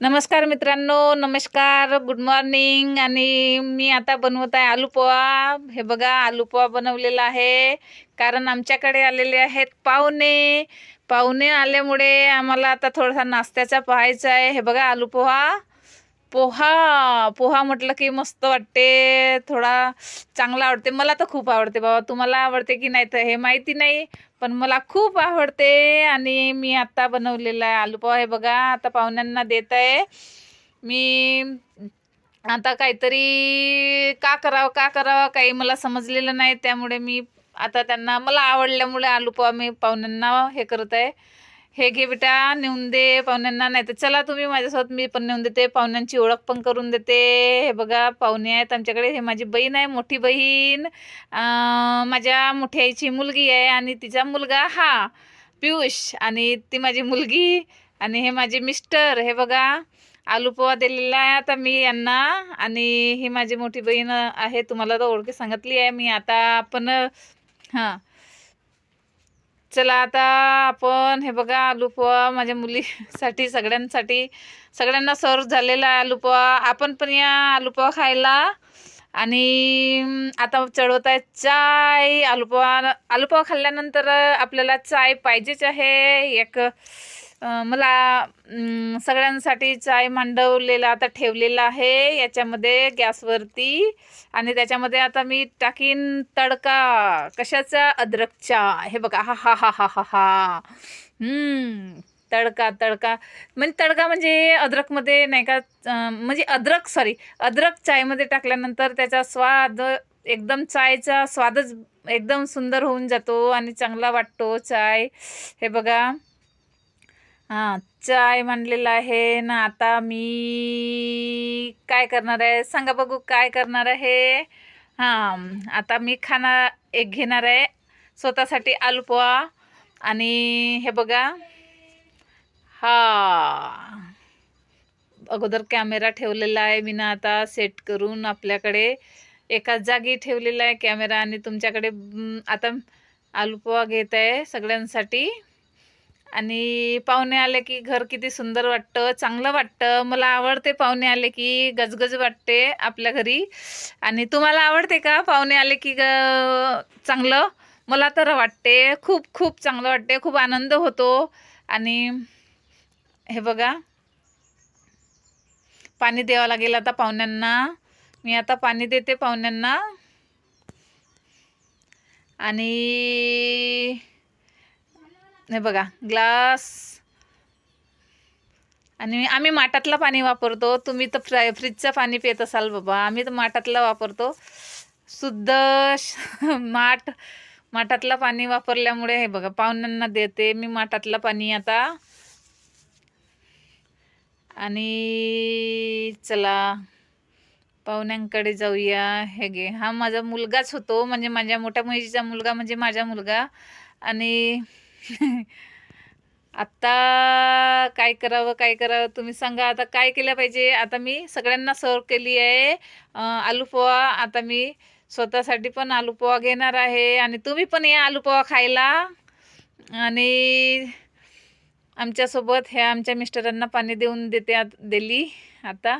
नमस्कार मित्रांनो नमस्कार गुड मॉर्निंग आणि मी आता बनवत आहे आलू पोहा. हे बघा आलू पोहा बनवलेला आहे. कारण आमच्याकडे आलेले आहेत पाहुणे. पाहुणे आल्यामुळे आम्हाला आता थोडासा नाश्त्याचा पाहायचा आहे. हे बघा आलू पोहा. पोहा पोहा म्हटलं की मस्त वाटते थोडा चांगला आवडते. मला तर खूप आवडते बाबा. तुम्हाला आवडते की नाही तर हे माहिती नाही पण मला खूप आवडते आणि मी आत्ता बनवलेला आहे आलू पोहा. हे बघा आता पाहुण्यांना देत आहे. मी आता काहीतरी का करावं का करावं काही मला समजलेलं नाही. त्यामुळे मी आता त्यांना मला आवडल्यामुळे आलू पोहा मी पाहुण्यांना हे करत आहे. हे घे बेटा नेऊन दे पाहुण्यांना नाही तर चला तुम्ही माझ्यासोबत मी पण नेऊन देते पाहुण्यांची ओळख पण करून देते. हे बघा पाहुणे आहेत आमच्याकडे हे माझी बहीण आहे मोठी बहीण. माझ्या मोठ्या आईची मुलगी आहे आणि तिचा मुलगा हा पियुष आणि ती माझी मुलगी आणि हे माझे मिस्टर. हे बघा आलू पोहा दिलेला आहे आता मी यांना आणि ही माझी मोठी बहीण आहे तुम्हाला तर ओळखी सांगितली आहे मी आता आपण हां. चला आता आपण हे बघा आलू पोहा माझ्या मुलीसाठी सगळ्यांसाठी सगळ्यांना सर्व झालेला आहे आलू पोहा. आपण पण या आलू पोहा खायला. आणि आता चढवत आहे चाय आलू पोहा. आलू पोहा खाल्ल्यानंतर आपल्याला चाय पाहिजेच आहे. एक मला सगळ्यांसाठी चाय मांडवलेला आता ठेवलेला आहे. याच्यामध्ये गॅसवरती आणि त्याच्यामध्ये आता मी टाकीन तडका. कशाचा? अद्रकचा हे बघा. हा हा हा हा हा हा. हम्म, तडका तडका. म्हणजे तडका म्हणजे अद्रकमध्ये नाही का म्हणजे अद्रक सॉरी अद्रक चायमध्ये टाकल्यानंतर त्याचा स्वाद एकदम चायचा स्वादच एकदम सुंदर होऊन जातो आणि चांगला वाटतो चाय. हे बघा. हां चाय मांडलेला आहे ना आता मी काय करणार आहे? सांगा बघू काय करणार आहे? हां आता मी खाना एक घेणार आहे. स्वतःसाठी आलू पोहा आणि हे बघा. हा. अगोदर कॅमेरा ठेवलेला आहे मी ना आता सेट करून आपल्याकडे एका जागी ठेवलेला आहे कॅमेरा आणि तुमच्याकडे आता आलू पोहा घेत आहे सगळ्यांसाठी. आणि पाहुणे आले की घर किती सुंदर वाटतं चांगलं वाटतं. मला आवडते पाहुणे आले की गजगज वाटते आपल्या घरी. आणि तुम्हाला आवडते का पाहुणे आले की ग चांगलं? मला तर वाटते. खूप खूप चांगलं वाटते. खूप आनंद होतो. आणि हे बघा. पाणी द्यावं लागेल आता पाहुण्यांना. मी आता पाणी देते पाहुण्यांना. आणि हे बघा ग्लास. आणि आम्ही माठातलं पाणी वापरतो. तुम्ही तर फ्राय फ्रीजचं पाणी पित असाल बाबा. आम्ही तर माठातलं वापरतो. शुद्ध माठ माठातलं पाणी वापरल्यामुळे हे बघा पाहुण्यांना देते. मी माठातलं पाणी आता. आणि चला पाहुण्यांकडे जाऊया. हे घे. हा माझा मुलगाच होतो. म्हणजे माझ्या मोठ्या मुलीचा मुलगा म्हणजे माझा मुलगा. आणि आत्ता काय करावं काय करावं तुम्ही सांगा. आता काय केलं पाहिजे? आता मी सगळ्यांना सर्व केली आहे. आलू पोहा. आता मी स्वतःसाठी पण आलू पोहा घेणार आहे. आणि तुम्ही पण या आलू पोहा खायला. आणि आमच्यासोबत ह्या आमच्या मिस्टरांना पाणी देऊन देते आत- दिली आता.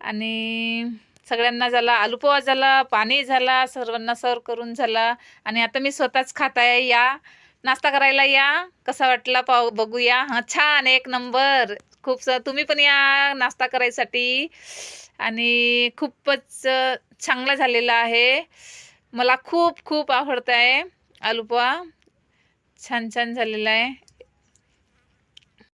आणि सगळ्यांना झाला आलू पोहा झाला पाणी झाला सर्वांना सर्व करून झाला. आणि आता मी स्वतःच खात आहे या. नाश्ता करायला या. कसा वाटला पाव बघूया. हां छान एक नंबर. खूप तुम्ही पण या नाश्ता करायसाठी. आणि खूपच चांगला झालेला आहे. मला खूप खूप आवडत आहे आलुपा छान छान झालेला आहे.